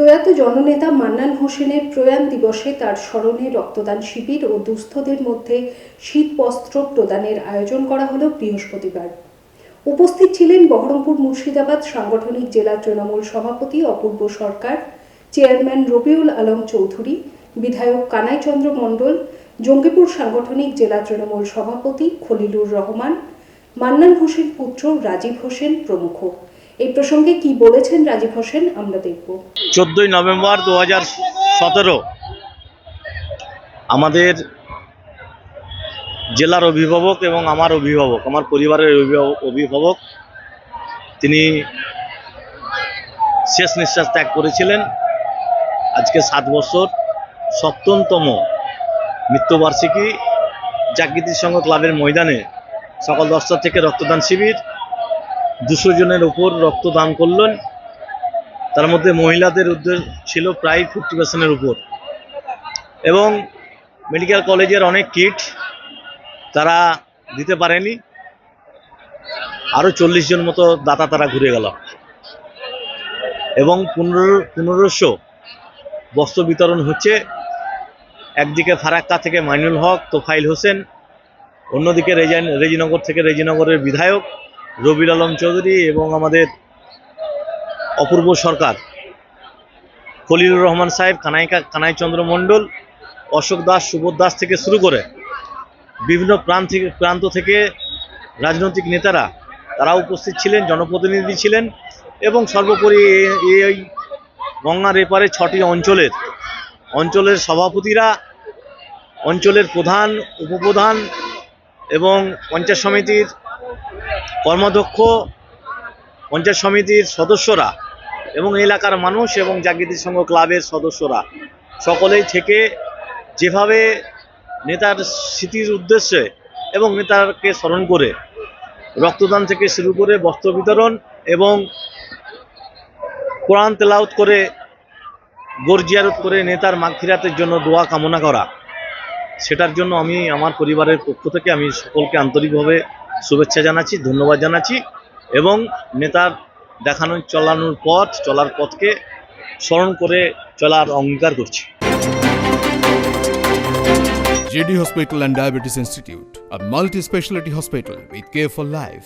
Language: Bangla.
প্রয়াত জননেতা মান্নান হোসেনের প্রয়াণ দিবসে তার স্মরণে রক্তদান শিবির ও দুস্থদের মধ্যে শীত বস্ত্র প্রদানের আয়োজন করা হলো বৃহস্পতিবার। উপস্থিত ছিলেন বহরমপুর মুর্শিদাবাদ সাংগঠনিক জেলা তৃণমূল সভাপতি অপূর্ব সরকার, চেয়ারম্যান রবিউল আলম চৌধুরী, বিধায়ক কানাইচন্দ্র মণ্ডল, জঙ্গিপুর সাংগঠনিক জেলা তৃণমূল সভাপতি খলিলুর রহমান, মান্নান হোসেন পুত্র রাজীব হোসেন প্রমুখ। এই প্রসঙ্গে কি বলেছেন রাজীব হোসেন, আমরা দেখব। চোদ্দোই নভেম্বর দু হাজার সতেরো আমাদের জেলার অভিভাবক এবং আমার অভিভাবক, আমার পরিবারের অভিভাবক অভিভাবক, তিনি শেষ নিঃশ্বাস ত্যাগ করেছিলেন। আজকে সাত বছর, সপ্তমতম মৃত্যুবার্ষিকী জাগৃতি সংঘ ক্লাবের ময়দানে সকাল দশটা থেকে রক্তদান শিবির। দুশো জনের উপর রক্তদান করলেন। তার মধ্যে মহিলাদের উদ্যোগ ছিল প্রায় ফিফটি পার্সেন্টের উপর। এবং মেডিকেল কলেজের অনেক কিট তারা দিতে পারেনি। আরও চল্লিশ জন মতো দাতা তারা ঘুরে গেল। এবং পনেরো, পনেরোশো বস্ত্র বিতরণ হচ্ছে। একদিকে ফারাক্কা থেকে মাইনুল হক, তোফাইল হোসেন, অন্যদিকে রেজান রেজিনগর থেকে রেজিনগরের বিধায়ক। রবির আলম চৌধুরী এবং আমাদের অপূর্ব সরকার, খলিলুর রহমান সাহেব, কানাইকা, কানাইচন্দ্র মণ্ডল, অশোক দাস, সুবোধ দাস থেকে শুরু করে বিভিন্ন প্রান্ত থেকে প্রান্ত থেকে রাজনৈতিক নেতারা, তারা উপস্থিত ছিলেন, জনপ্রতিনিধি ছিলেন এবং সর্বোপরি এই গঙ্গার এপারে ছটি অঞ্চলের অঞ্চলের সভাপতিরা, অঞ্চলের প্রধান, উপপ্রধান এবং পঞ্চায়েত সমিতির কর্মাধ্যক্ষ, পঞ্চায়েত সমিতির সদস্যরা এবং এলাকার মানুষ এবং জাগৃতি সংঘ ক্লাবের সদস্যরা সকলেই থেকে যেভাবে নেতার স্মৃতির উদ্দেশ্যে এবং নেতাকে স্মরণ করে রক্তদান থেকে শুরু করে বস্ত্র বিতরণ এবং কোরআন তেলাউত করে গর্জিয়ারত করে নেতার মাগফিরাতের জন্য দোয়া কামনা করা, সেটার জন্য আমি, আমার পরিবারের পক্ষ থেকে আমি সকলকে আন্তরিকভাবে শুভেচ্ছা জানাচ্ছি, ধন্যবাদ জানাচ্ছি এবং নেতার দেখানো, চলানোর পথ, চলার পথকে স্মরণ করে চলার অঙ্গীকার করছি। JD hospital and diabetes institute, R multi speciality hospital with care for life.